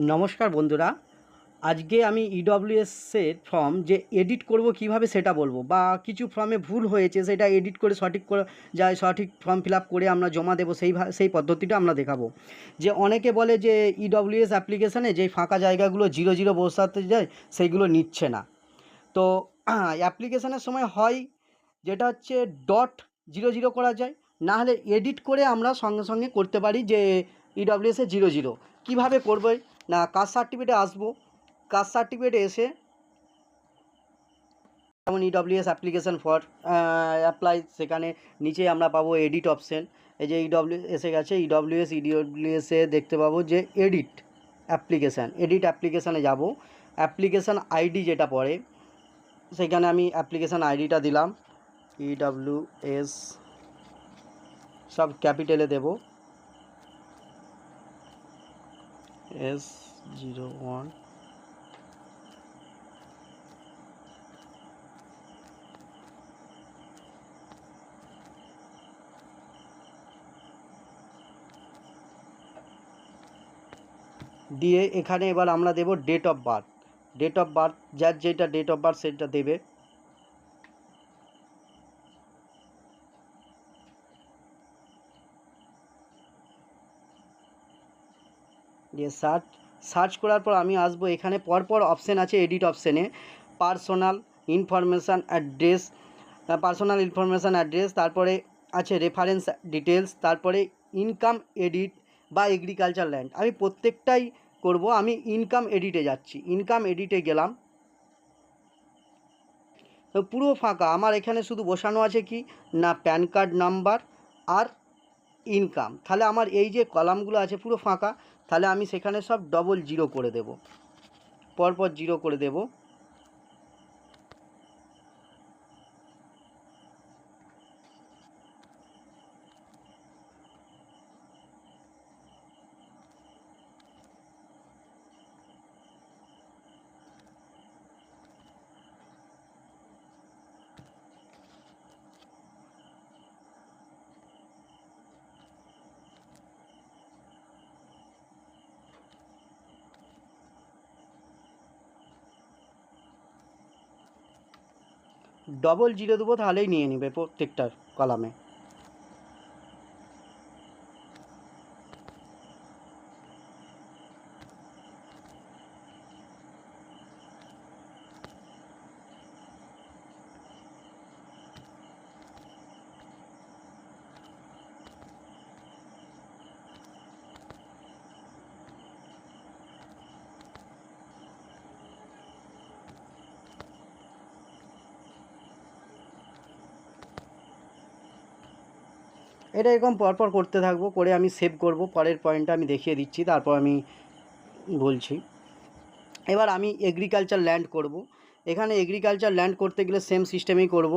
নমস্কার বন্ধুরা। আজকে আমি ইডব্লিউএসের ফর্ম যে এডিট করব, কীভাবে সেটা বলব? বা কিছু ফর্মে ভুল হয়েছে, সেটা এডিট করে সঠিক করে, যায় সঠিক ফর্ম ফিল করে আমরা জমা দেবো, সেই সেই পদ্ধতিটা আমরা দেখাবো। যে অনেকে বলে যে ইডব্লিউএস অ্যাপ্লিকেশানে যে ফাঁকা জায়গাগুলো জিরো জিরো বসাতে যায় সেইগুলো নিচ্ছে না। তো অ্যাপ্লিকেশানের সময় হয় যেটা হচ্ছে ডট জিরো জিরো করা যায়, না হলে এডিট করে আমরা সঙ্গে সঙ্গে করতে পারি যে ইডব্লিউএসে জিরো জিরো কীভাবে করবে? না, কাস্ট সার্টিফিকেটে আসব। কাস্ট সার্টিফিকেটে এসে যেমন ইডব্লিউএস অ্যাপ্লিকেশন ফর অ্যাপ্লাই সেখানে নিচে আমরা পাবো এডিট অপশন এই যে ইডব্লিউ এসে গেছে ইডব্লিউএস ইডব্লিউএসে দেখতে পাবো যে এডিট অ্যাপ্লিকেশান এডিট অ্যাপ্লিকেশানে যাব। অ্যাপ্লিকেশান আইডি যেটা পড়ে, সেখানে আমি অ্যাপ্লিকেশান আইডিটা দিলাম। ইডব্লিউএস সব ক্যাপিটালে দেব। এস জিরো ওয়ান দিয়ে এখানে এবার আমরা দেব date of birth date of birth যার যেটা ডেট অফ বার্থ সেটা দেবে। দিয়ে সার্চ সার্চ করার পর আমি আসব এখানে। পরপর অপশান আছে এডিট অপশানে personal information address personal information address তারপরে আছে রেফারেন্স ডিটেলস তারপরে ইনকাম এডিট বা এগ্রিকালচার ল্যান্ড আমি প্রত্যেকটাই করব, আমি ইনকাম এডিটে যাচ্ছি। ইনকাম এডিটে গেলাম। তো পুরো ফাঁকা। আমার এখানে শুধু বসানো আছে কি? না প্যান কার্ড নাম্বার আর ইনকাম তাহলে আমার এই যে কলামগুলো আছে, পুরো ফাঁকা। তাহলে আমি সেখানে সব ডবল জিরো করে দেব। পরপর জিরো করে দেব। ডবল জিরো দেবো তাহলেই নিয়ে নেবে প্রত্যেকটার কলামে এটা এরকম পরপর করতে থাকব, করে আমি সেভ করব, পরের পয়েন্টটা আমি দেখিয়ে দিচ্ছি, তারপর আমি বলছি। এবার আমি এগ্রিকালচার ল্যান্ড করব। এখানে এগ্রিকালচার ল্যান্ড করতে গেলে সেম সিস্টেমেই করব।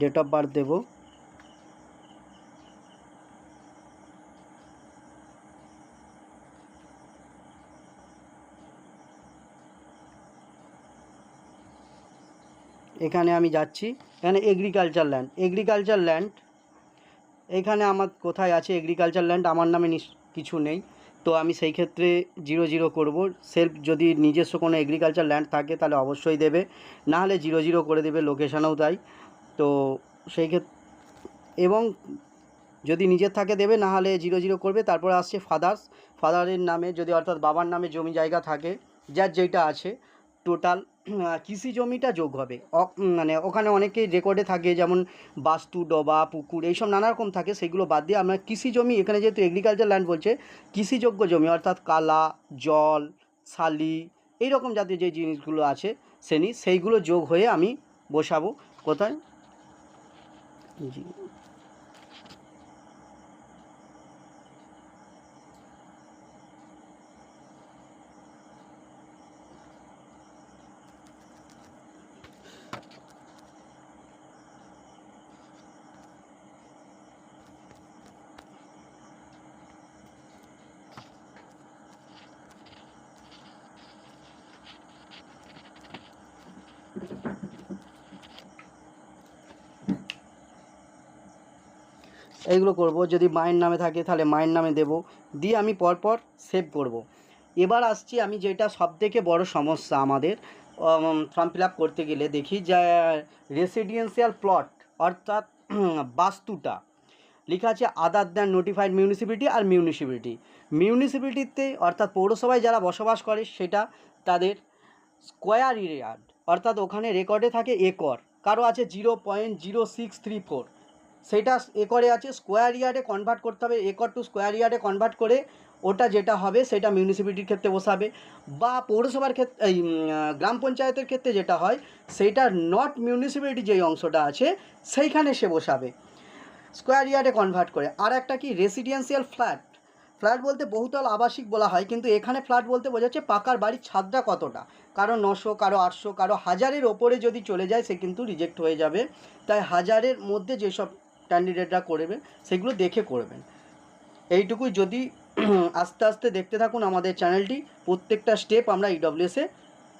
ডেট অফ বার্থ দেবো। এখানে আমি যাচ্ছি। এখানে এগ্রিকালচার ল্যান্ড এগ্রিকালচার ল্যান্ড এখানে আমার কোথায় আছে এগ্রিকালচার ল্যান্ড আমার নামে কিছু নেই। তো আমি সেই ক্ষেত্রে জিরো জিরো করব। সেলফ যদি নিজস্ব কোনো এগ্রিকালচার ল্যান্ড থাকে তাহলে অবশ্যই দেবে। না হলে জিরো জিরো করে দেবে লোকেশানেও তাই। তো সেই ক্ষেত্রে এবং যদি নিজের থাকে দেবে না হলে জিরো জিরো করবে। তারপরে আসছে ফাদার্স ফাদারের নামে যদি অর্থাৎ বাবার নামে জমি জায়গা থাকে, যার যেটা আছে টোটাল কৃষি জমিটা যোগ হবে। মানে ওখানে অনেকেই রেকর্ডে থাকে, যেমন বাস্তু, ডবা, পুকুর, এইসব নানা রকম থাকে, সেগুলো বাদ দিয়ে আমরা কৃষি জমি, এখানে যেহেতু এগ্রিকালচার ল্যান্ড বলছে, কৃষিযোগ্য জমি, অর্থাৎ কালা, জল, শালি এই রকম জাতীয় যে জিনিসগুলো আছে শ্রেণি সেইগুলো যোগ হয়ে আমি বসাবো। কোথায়? জি। এইগুলো করব, যদি মায়ের নামে থাকে তাহলে মায়ের নামে দেব। দিয়ে আমি পরপর সেভ করব। এবার আসছি আমি যেটা সব থেকে বড় সমস্যা আমাদের ফর্ম ফিল করতে গেলে দেখি যে রেসিডেন্সিয়াল প্লট অর্থাৎ বাস্তুটা। লেখা আছে আদার দ্যান নোটিফাইড মিউনিসিপ্যালিটি আর মিউনিসিপ্যালিটি মিউনিসিপ্যালিটিতে অর্থাৎ পৌরসভায় যারা বসবাস করে, সেটা তাদের স্কোয়ার ইয়ার্ড অর্থাৎ ওখানে রেকর্ডে থাকে একর। কারও আছে zero point zero six three four সেটা একরে আছে স্কোয়ার ইয়ার্ডে কনভার্ট করতে হবে, একর টু স্কোয়ার ইয়ার্ডে কনভার্ট করে ওটা যেটা হবে সেটা মিউনিসিপ্যালিটির ক্ষেত্রে বসাবে। বা পৌরসভার ক্ষেত্রে এই গ্রাম পঞ্চায়েতের ক্ষেত্রে যেটা হয় সেইটা নট মিউনিসিপ্যালিটি যেই অংশটা আছে, সেইখানে সে বসাবে। স্কোয়ার ইয়ার্ডে কনভার্ট করে। আর একটা কি রেসিডেন্সিয়াল ফ্ল্যাট ফ্ল্যাট বলতে বহুতল আবাসিক বলা হয়, কিন্তু এখানে ফ্ল্যাট বলতে বোঝাচ্ছে পাকার বাড়ির ছাদটা কতটা। কারও নশো, কারও আটশো, কারও হাজারের ওপরে যদি চলে যায়, সে কিন্তু রিজেক্ট হয়ে যাবে। তাই হাজারের মধ্যে যেসব ক্যান্ডিডেটরা করবে, সেগুলো দেখে করবেন। এইটুকুই যদি আস্তে আস্তে দেখতে থাকুন আমাদের চ্যানেলটি প্রত্যেকটা স্টেপ আমরা ইডব্লিউএসে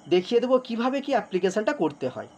দেখিয়ে দেবো কীভাবে কি অ্যাপ্লিকেশানটা করতে হয়।